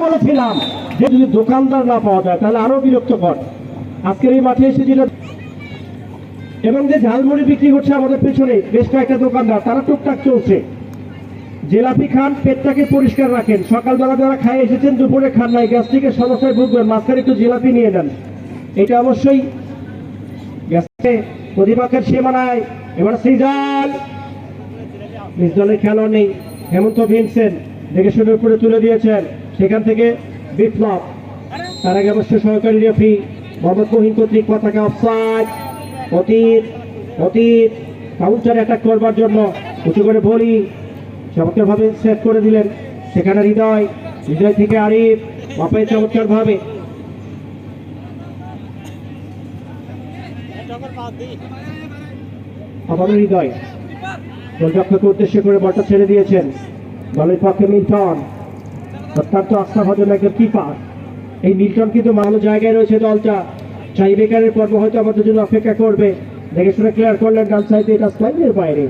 বলেছিলাম যে যদি দোকানদার না পাওয়া যায়, তাহলে আরও বিরক্তকর। আজকের এই মাঠে এসে যেটা এবং যে ঝালমুড়ি বিক্রি করছে আমাদের পেছনে বেশ কয়েকটা দোকানদার, তারা টুকটাক চলছে। জেলাপি খান পেটটাকে পরিষ্কার রাখেন। সকালবেলা যারা খাই এসেছেন, দুপুরে খান নাই। গ্যাস্ট্রিকের সমস্যায় ভুগবেন। মাঝখানে একটু জিলাপি নিয়ে নেন। এটা অবশ্যই গ্যাসে প্রতিপক্ষের সীমানায়। এবার সিজাল নিজ দলের খেলা নেই। হেমন্ত ভিনসেন দেখে শুনে উপরে তুলে দিয়েছেন। সেখান থেকে বিপ্লব, তার আগে অবশ্য সহকারী রেফি মোহাম্মদ মহিন কর্তৃক পতাকা অফসাইড অতীত অতীত, কাউন্টার অ্যাটাক করবার জন্য উঁচু করে বলি, চমৎকারভাবে সেভ করে দিলেন সেখানে হৃদয় হৃদয় থেকে আরিফ বাপাই চমৎকারভাবে। আবারও হৃদয়, গোলরক্ষককে উদ্দেশ্য করে বলটা ছেড়ে দিয়েছেন। দলের পক্ষে মিল্টন অত্যন্ত আস্থাভাজন একজন কিপার এই ভালো জায়গায় রয়েছে দলটা। পর্ব হয়তো আমাদের জন্য অপেক্ষা করবে। দেখে শুনে ক্লিয়ার করলেন ডান সাইডে এটা স্লাইডের বাইরে।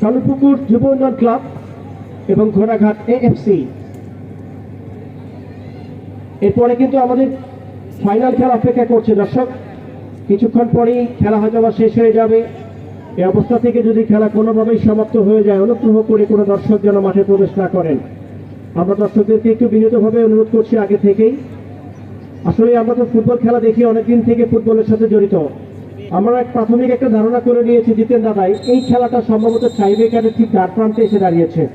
কালুপুকুর যুব উন্নয়ন ক্লাব এবং ঘোড়াঘাট এএফসি এরপরে কিন্তু আমাদের ফাইনাল খেলা অপেক্ষা করছে। দর্শক কিছুক্ষণ পরেই খেলা হয়তো আবার শেষ হয়ে যাবে। এই অবস্থা থেকে যদি খেলা কোনোভাবেই সমাপ্ত হয়ে যায়, অনুগ্রহ করে কোনো দর্শক যেন মাঠে প্রবেশ না করেন। আমরা দর্শকদেরকে একটু বিনীতভাবে অনুরোধ করছি আগে থেকেই। আসলে আমরা তো ফুটবল খেলা দেখি, অনেকদিন থেকে ফুটবলের সাথে জড়িত। আমরা এক প্রাথমিক একটা ধারণা করে নিয়েছি, জিতেন দাদাই, এই খেলাটা সম্ভবত টাইব্রেকারের ঠিক দ্বার প্রান্তে এসে দাঁড়িয়েছে।